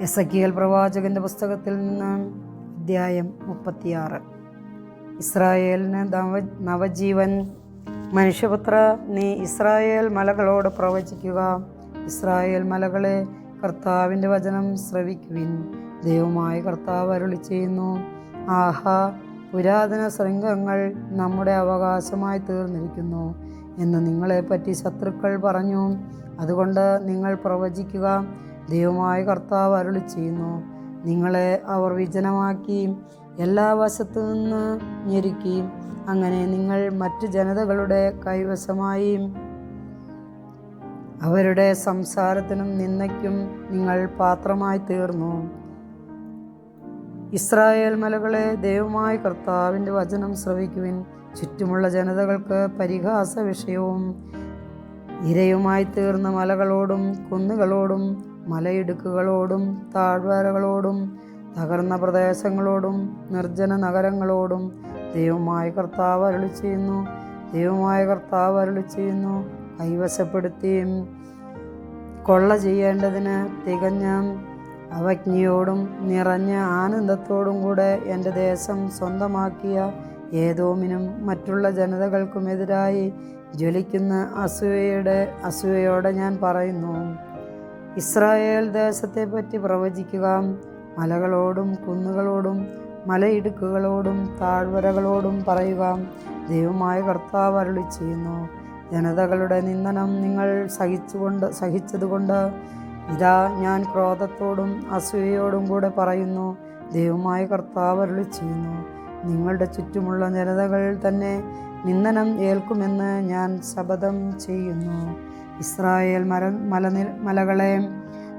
എസക്കിയൽ പ്രവാചകന്റെ പുസ്തകത്തിൽ നിന്ന് അധ്യായം മുപ്പത്തിയാറ്. ഇസ്രായേലിന് നവ നവജീവൻ മനുഷ്യപുത്ര നീ ഇസ്രായേൽ മലകളോട് പ്രവചിക്കുക. ഇസ്രായേൽ മലകളെ കർത്താവിന്റെ വചനം ശ്രവിക്കുവിൻ. ദൈവമായ കർത്താവ് അരുളി ചെയ്യുന്നു. ആഹാ പുരാതന ശൃംഗങ്ങൾ നമ്മുടെ അവകാശമായി തീർന്നിരിക്കുന്നു എന്ന് നിങ്ങളെപ്പറ്റി ശത്രുക്കൾ പറഞ്ഞു. അതുകൊണ്ട് നിങ്ങൾ പ്രവചിക്കുക. ദൈവമായ കർത്താവ് അരുളി ചെയ്യുന്നു. നിങ്ങളെ അവർ വിജനമാക്കി എല്ലാ വശത്തു നിന്ന് ഞെരുക്കി. അങ്ങനെ നിങ്ങൾ മറ്റ് ജനതകളുടെ കൈവശമായി അവരുടെ സംസാരത്തിനും നിന്നയ്ക്കും നിങ്ങൾ പാത്രമായി തീർന്നു. ഇസ്രായേൽ മലകളെ ദൈവമായ കർത്താവിന്റെ വചനം ശ്രവിക്കുവിൻ. ചുറ്റുമുള്ള ജനതകൾക്ക് പരിഹാസ വിഷയവും ഇരയുമായി തീർന്ന മലകളോടും കുന്നുകളോടും മലയിടുക്കുകളോടും താഴ്വരകളോടും തകർന്ന പ്രദേശങ്ങളോടും നിർജന നഗരങ്ങളോടും ദൈവമായ കർത്താവ് അരുളി ചെയ്യുന്നു. ദൈവമായ കർത്താവ് അരുളി ചെയ്യുന്നു. കൈവശപ്പെടുത്തിയും കൊള്ള ചെയ്യേണ്ടതിന് തികഞ്ഞ അവജ്ഞയോടും നിറഞ്ഞ ആനന്ദത്തോടും കൂടെ എന്റെ ദേശം സ്വന്തമാക്കിയ ഏതോമിനും മറ്റുള്ള ജനതകൾക്കുമെതിരായി ജ്വലിക്കുന്ന അസൂയയുടെ അസൂയയോടെ ഞാൻ പറയുന്നു. ഇസ്രായേൽ ദേശത്തെ പറ്റി പ്രവചിക്കുക. മലകളോടും കുന്നുകളോടും മലയിടുക്കുകളോടും താഴ്വരകളോടും പറയുക. ദൈവമായ കർത്താവ് അരുളി ചെയ്യുന്നു. ജനതകളുടെ നിന്ദനം നിങ്ങൾ സഹിച്ചുകൊണ്ട് സഹിച്ചതുകൊണ്ട് ഇതാ ഞാൻ ക്രോധത്തോടും അസൂയയോടും കൂടെ പറയുന്നു. ദൈവമായ കർത്താവ് അരുളി ചെയ്യുന്നു. നിങ്ങളുടെ ചുറ്റുമുള്ള ജനതകൾ തന്നെ നിന്ദനം ഏൽക്കുമെന്ന് ഞാൻ ശപഥം ചെയ്യുന്നു. ഇസ്രായേൽ മല മലനി മലകളെ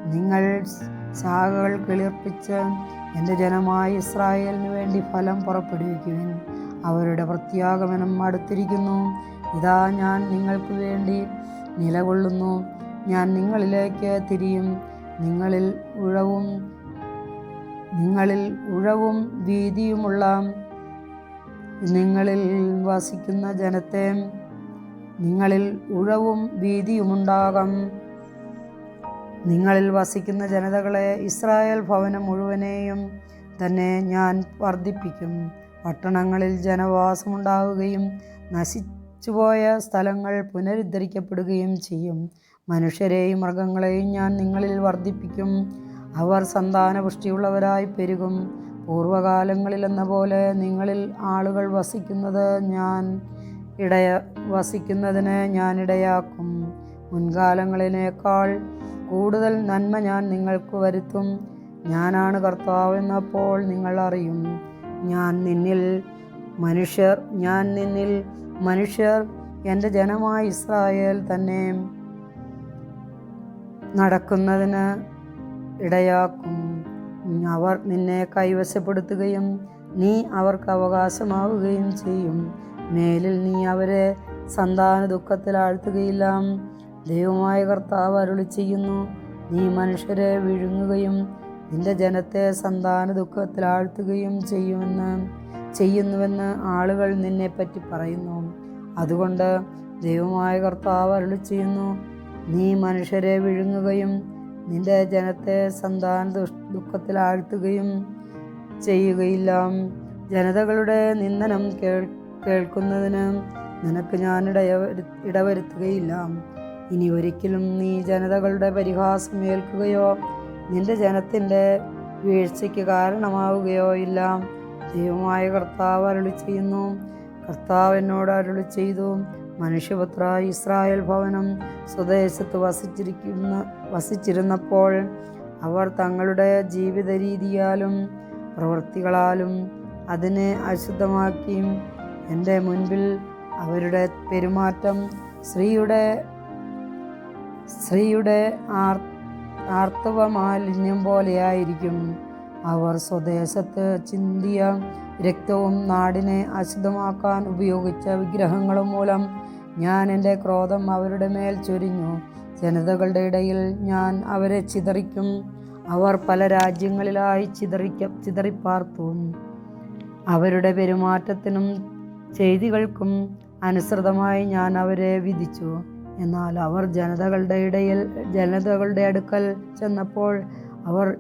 നിങ്ങൾ ശാഖകൾ കിളിർപ്പിച്ച് എന്റെ ജനമായ ഇസ്രായേലിന് വേണ്ടി ഫലം പുറപ്പെടുവിക്കുവിൻ. അവരുടെ പ്രത്യാഗമനം അടുത്തിരിക്കുന്നു. ഇതാ ഞാൻ നിങ്ങൾക്ക് വേണ്ടി നിലകൊള്ളുന്നു. ഞാൻ നിങ്ങളിലേക്ക് തിരിയും. നിങ്ങളിൽ ഉഴവും നിങ്ങളിൽ ഉഴവും വീതിയുമുള്ള നിങ്ങളിൽ വസിക്കുന്ന ജനത്തെ നിങ്ങളിൽ ഉഴവും ഭീതിയുമുണ്ടാകാം. നിങ്ങളിൽ വസിക്കുന്ന ജനതകളെ ഇസ്രായേൽ ഭവനം മുഴുവനെയും തന്നെ ഞാൻ വർദ്ധിപ്പിക്കും. പട്ടണങ്ങളിൽ ജനവാസമുണ്ടാവുകയും നശിച്ചുപോയ സ്ഥലങ്ങൾ പുനരുദ്ധരിക്കപ്പെടുകയും ചെയ്യും. മനുഷ്യരെയും മൃഗങ്ങളെയും ഞാൻ നിങ്ങളിൽ വർദ്ധിപ്പിക്കും. അവർ സന്താനപുഷ്ടിയുള്ളവരായി പെരുകും. പൂർവകാലങ്ങളിലെന്ന പോലെ നിങ്ങളിൽ ആളുകൾ വസിക്കുന്നത് ഞാൻ ഇടയ വസിക്കുന്നതിന് ഞാനിടയാക്കും മുൻകാലങ്ങളിനേക്കാൾ കൂടുതൽ നന്മ ഞാൻ നിങ്ങൾക്ക് വരുത്തും. ഞാനാണ് കർത്താവെന്നപ്പോൾ നിങ്ങൾ അറിയും. ഞാൻ നിന്നിൽ മനുഷ്യർ ഞാൻ നിന്നിൽ മനുഷ്യർ. എന്റെ ജനമായ ഇസ്രായേൽ തന്നെ നടക്കുന്നതിന് ഇടയാക്കും. അവർ നിന്നെ കൈവശപ്പെടുത്തുകയും നീ അവർക്ക് അവകാശമാവുകയും ചെയ്യും. മേലിൽ നീ അവരെ സന്താന ദുഃഖത്തിൽ ആഴ്ത്തുകയില്ല ദൈവമായ കർത്താവ് അരുളി ചെയ്യുന്നു. നീ മനുഷ്യരെ വിഴുങ്ങുകയും നിന്റെ ജനത്തെ സന്താന ദുഃഖത്തിൽ ആഴ്ത്തുകയും ചെയ്യുമെന്ന് ചെയ്യുന്നുവെന്ന് ആളുകൾ നിന്നെപ്പറ്റി പറയുന്നു. അതുകൊണ്ട് ദൈവമായ കർത്താവ് അരുളി ചെയ്യുന്നു നീ മനുഷ്യരെ വിഴുങ്ങുകയും നിന്റെ ജനത്തെ സന്താന ദുഃഖത്തിൽ ആഴ്ത്തുകയും ചെയ്യുകയില്ല. ജനതകളുടെ നിന്ദനം കേൾ കേൾക്കുന്നതിന് നിനക്ക് ഞാൻ ഇടയ ഇടവരുത്തുകയില്ല. ഇനി ഒരിക്കലും നീ ജനതകളുടെ പരിഹാസം ഏൽക്കുകയോ നിന്റെ ജനത്തിന്റെ വീഴ്ചയ്ക്ക് കാരണമാവുകയോ ഇല്ല. ദൈവമായ കർത്താവ് അരുളി ചെയ്യുന്നു. കർത്താവ് എന്നോട് അരുളി ചെയ്തു. മനുഷ്യപുത്ര ഇസ്രായേൽ ഭവനം സ്വദേശത്ത് വസിച്ചിരിക്കുന്ന വസിച്ചിരുന്നപ്പോൾ അവർ തങ്ങളുടെ ജീവിത രീതിയാലും പ്രവൃത്തികളാലും അതിനെ അശുദ്ധമാക്കിയും എന്റെ മുൻപിൽ അവരുടെ പെരുമാറ്റം സ്ത്രീയുടെ സ്ത്രീയുടെ ആർ ആർത്തവ മാലിന്യം പോലെയായിരിക്കും. അവർ സ്വദേശത്ത് ചിന്തിയ രക്തവും നാടിനെ അശുദ്ധമാക്കാൻ ഉപയോഗിച്ച വിഗ്രഹങ്ങളും മൂലം ഞാൻ എന്റെ ക്രോധം അവരുടെ മേൽ ചൊരിഞ്ഞു. ജനതകളുടെ ഇടയിൽ ഞാൻ അവരെ ചിതറിക്കും. അവർ പല രാജ്യങ്ങളിലായി ചിതറിക്ക ചിതറിപ്പാർത്തു. അവരുടെ പെരുമാറ്റത്തിനും ചെയ്തികൾക്കും അനുസൃതമായി ഞാൻ അവരെ വിധിച്ചു. എന്നാൽ അവർ ജനതകളുടെ ഇടയിൽ ജനതകളുടെ അടുക്കൽ ചെന്നപ്പോൾ അവർ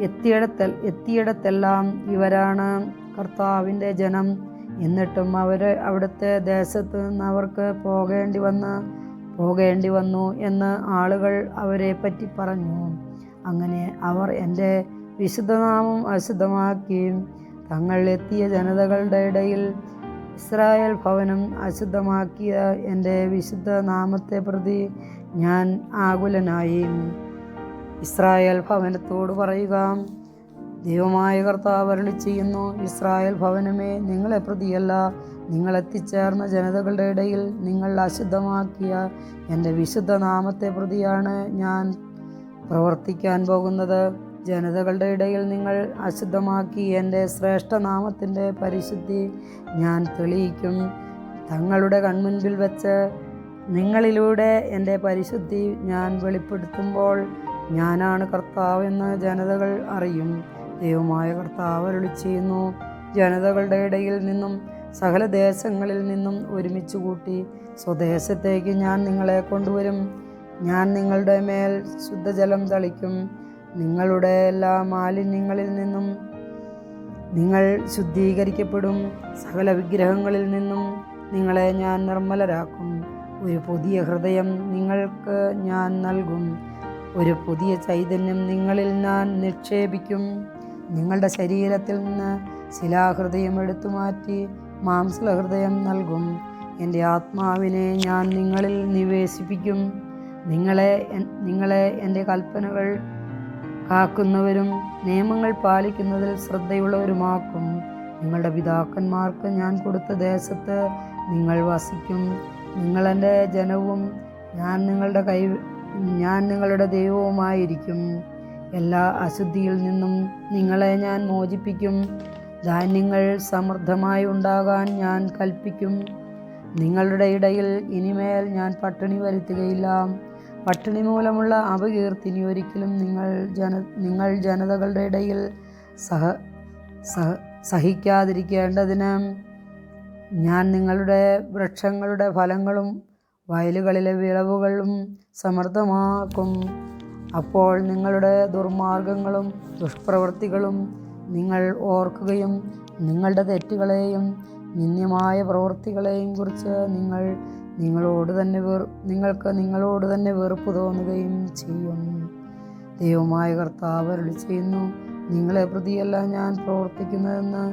എത്തിയിടത്തെ എത്തിയിടത്തെല്ലാം ഇവരാണ് കർത്താവിന്റെ ജനം. എന്നിട്ടും അവർ അവിടുത്തെ ദേശത്ത് നിന്ന് അവർക്ക് പോകേണ്ടി വന്ന് പോകേണ്ടി വന്നു എന്ന് ആളുകൾ അവരെ പറ്റി പറഞ്ഞു. അങ്ങനെ അവർ എന്റെ വിശുദ്ധനാമം അശുദ്ധമാക്കി തങ്ങൾ എത്തിയ ജനതകളുടെ ഇടയിൽ ഇസ്രായേൽ ഭവനം അശുദ്ധമാക്കിയ എന്റെ വിശുദ്ധ നാമത്തെ പ്രതി ഞാൻ ആകുലനായി. ഇസ്രായേൽ ഭവനത്തോട് പറയുക ദൈവമായ കർത്താവ് അരളി ചെയ്യുന്നു ഇസ്രായേൽ ഭവനമേ നിങ്ങളെ പ്രതിയല്ല. നിങ്ങൾ എത്തിച്ചേർന്ന ജനതകളുടെ ഇടയിൽ നിങ്ങൾ അശുദ്ധമാക്കിയ എന്റെ വിശുദ്ധ നാമത്തെ പ്രതിയാണ് ഞാൻ പ്രവർത്തിക്കാൻ പോകുന്നത്. ജനതകളുടെ ഇടയിൽ നിങ്ങൾ അശുദ്ധമാക്കി എന്റെ ശ്രേഷ്ഠനാമത്തിന്റെ പരിശുദ്ധി ഞാൻ തെളിയിക്കും. തങ്ങളുടെ കൺമുൻപിൽ വെച്ച് നിങ്ങളിലൂടെ എന്റെ പരിശുദ്ധി ഞാൻ വെളിപ്പെടുത്തുമ്പോൾ ഞാനാണ് കർത്താവ് എന്ന് ജനതകൾ അറിയും. ദൈവമായ കർത്താവ് അരുളി ചെയ്യുന്നു. ജനതകളുടെ ഇടയിൽ നിന്നും സകല ദേശങ്ങളിൽ നിന്നും ഒരുമിച്ച് കൂട്ടി സ്വദേശത്തേക്ക് ഞാൻ നിങ്ങളെ കൊണ്ടുവരും. ഞാൻ നിങ്ങളുടെ മേൽ ശുദ്ധജലം തളിക്കും. നിങ്ങളുടെ എല്ലാ മാലിന്യങ്ങളിൽ നിന്നും നിങ്ങൾ ശുദ്ധീകരിക്കപ്പെടും. സകല വിഗ്രഹങ്ങളിൽ നിന്നും നിങ്ങളെ ഞാൻ നിർമ്മലരാക്കും. ഒരു പുതിയ ഹൃദയം നിങ്ങൾക്ക് ഞാൻ നൽകും. ഒരു പുതിയ ചൈതന്യം നിങ്ങളിൽ ഞാൻ നിക്ഷേപിക്കും. നിങ്ങളുടെ ശരീരത്തിൽ നിന്ന് ശിലാഹൃദയം എടുത്തു മാറ്റി മാംസഹൃദയം നൽകും. എന്റെ ആത്മാവിനെ ഞാൻ നിങ്ങളിൽ നിവേശിപ്പിക്കും. നിങ്ങളെ നിങ്ങളെ എന്റെ കൽപ്പനകൾ കാക്കുന്നവരും നിയമങ്ങൾ പാലിക്കുന്നതിൽ ശ്രദ്ധയുള്ളവരുമാക്കും നിങ്ങളുടെ പിതാക്കന്മാർക്ക് ഞാൻ കൊടുത്ത ദേശത്ത് നിങ്ങൾ വസിക്കും. നിങ്ങളെന്റെ ജനവും ഞാൻ നിങ്ങളുടെ കൈ ഞാൻ നിങ്ങളുടെ ദൈവവുമായിരിക്കും. എല്ലാ അശുദ്ധിയിൽ നിന്നും നിങ്ങളെ ഞാൻ മോചിപ്പിക്കും. ധാന്യങ്ങൾ സമൃദ്ധമായി ഉണ്ടാകാൻ ഞാൻ കൽപ്പിക്കും. നിങ്ങളുടെ ഇടയിൽ ഇനിമേൽ ഞാൻ പട്ടിണി വരുത്തുകയില്ല. പട്ടിണി മൂലമുള്ള അപകീർത്തിനി ഒരിക്കലും നിങ്ങൾ ജന നിങ്ങൾ ജനതകളുടെ ഇടയിൽ സഹ സഹ സഹിക്കാതിരിക്കേണ്ടതിന് ഞാൻ നിങ്ങളുടെ വൃക്ഷങ്ങളുടെ ഫലങ്ങളും വയലുകളിലെ വിളവുകളും സമർത്ഥമാക്കും. അപ്പോൾ നിങ്ങളുടെ ദുർമാർഗങ്ങളും ദുഷ്പ്രവൃത്തികളും നിങ്ങൾ ഓർക്കുകയും നിങ്ങളുടെ തെറ്റുകളെയും നിന്ദ്യമായ പ്രവൃത്തികളെയും കുറിച്ച് നിങ്ങൾ നിങ്ങളോട് തന്നെ വേർ നിങ്ങൾക്ക് നിങ്ങളോട് തന്നെ വെറുപ്പ് തോന്നുകയും ചെയ്യും ദൈവമായ കർത്താവ് അരുളി ചെയ്യുന്നു നിങ്ങളെ പ്രതിയല്ല ഞാൻ പ്രവർത്തിക്കുന്നതെന്ന്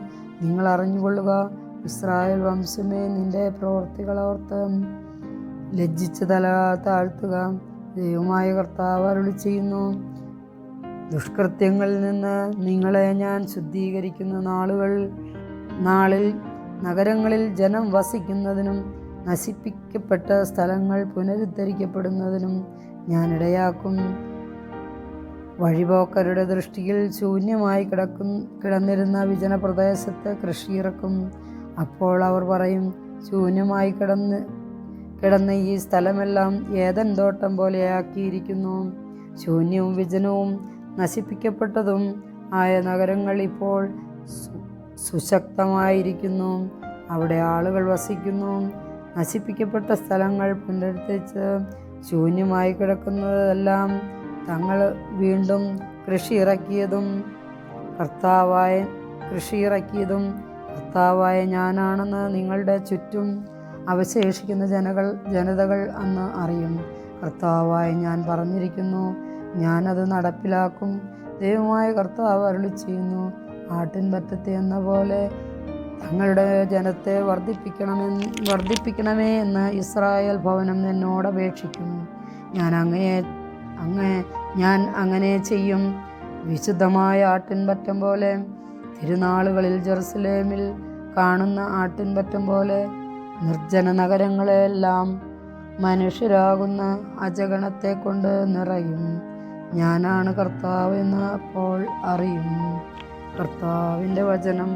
നിങ്ങൾ അറിഞ്ഞുകൊള്ളുക. ഇസ്രായേൽ വംശമേ നിന്റെ പ്രവർത്തികളോർത്ത് ലജ്ജിച്ച് തല താഴ്ത്തുക. ദൈവമായ കർത്താവ് അരുളി ചെയ്യുന്നു ദുഷ്കൃത്യങ്ങളിൽ നിന്ന് നിങ്ങളെ ഞാൻ ശുദ്ധീകരിക്കുന്ന നാളുകൾ നാളിൽ നഗരങ്ങളിൽ ജനം വസിക്കുന്നതിനും നശിപ്പിക്കപ്പെട്ട സ്ഥലങ്ങൾ പുനരുദ്ധരിക്കപ്പെടുന്നതിനും ഞാനിടയാക്കും വഴിപോക്കരുടെ ദൃഷ്ടിയിൽ ശൂന്യമായി കിടക്കും കിടന്നിരുന്ന വിജന പ്രദേശത്ത് കൃഷിയിറക്കും. അപ്പോൾ അവർ പറയും ശൂന്യമായി കിടന്ന് കിടന്ന ഈ സ്ഥലമെല്ലാം ഏതൻ തോട്ടം പോലെയാക്കിയിരിക്കുന്നു. ശൂന്യവും വിജനവും നശിപ്പിക്കപ്പെട്ടതും ആയ നഗരങ്ങൾ ഇപ്പോൾ സുശക്തമായിരിക്കുന്നു. അവിടെ ആളുകൾ വസിക്കുന്നു. നശിപ്പിക്കപ്പെട്ട സ്ഥലങ്ങൾ പുനരുദ്ധരിച്ച് ശൂന്യമായി കിടക്കുന്നതെല്ലാം തങ്ങൾ വീണ്ടും കൃഷി ഇറക്കിയതും കർത്താവായ കൃഷി ഇറക്കിയതും കർത്താവായ ഞാനാണെന്ന് നിങ്ങളുടെ ചുറ്റും അവശേഷിക്കുന്ന ജനകൾ ജനതകൾ അന്ന് അറിയും. കർത്താവായ ഞാൻ പറഞ്ഞിരിക്കുന്നു ഞാനത് നടപ്പിലാക്കും. ദൈവമായ കർത്താവ് അരുളി ചെയ്യുന്നു ആട്ടിൻ പറ്റത്തെ എന്ന പോലെ തങ്ങളുടെ ജനത്തെ വർദ്ധിപ്പിക്കണമെന്ന് വർദ്ധിപ്പിക്കണമേ എന്ന് ഇസ്രായേൽ ഭവനം എന്നോട് അപേക്ഷിക്കുന്നു. ഞാൻ അങ്ങയെ അങ്ങേ ഞാൻ അങ്ങനെ ചെയ്യും. വിശുദ്ധമായ ആട്ടിൻപറ്റം പോലെ തിരുനാളുകളിൽ ജെറുസലേമിൽ കാണുന്ന ആട്ടിൻപറ്റം പോലെ നിർജന നഗരങ്ങളെല്ലാം മനുഷ്യരാകുന്ന അജഗണത്തെ കൊണ്ട് നിറയും. ഞാനാണ് കർത്താവ് എന്ന് അപ്പോൾ അറിയും. കർത്താവിന്റെ വചനം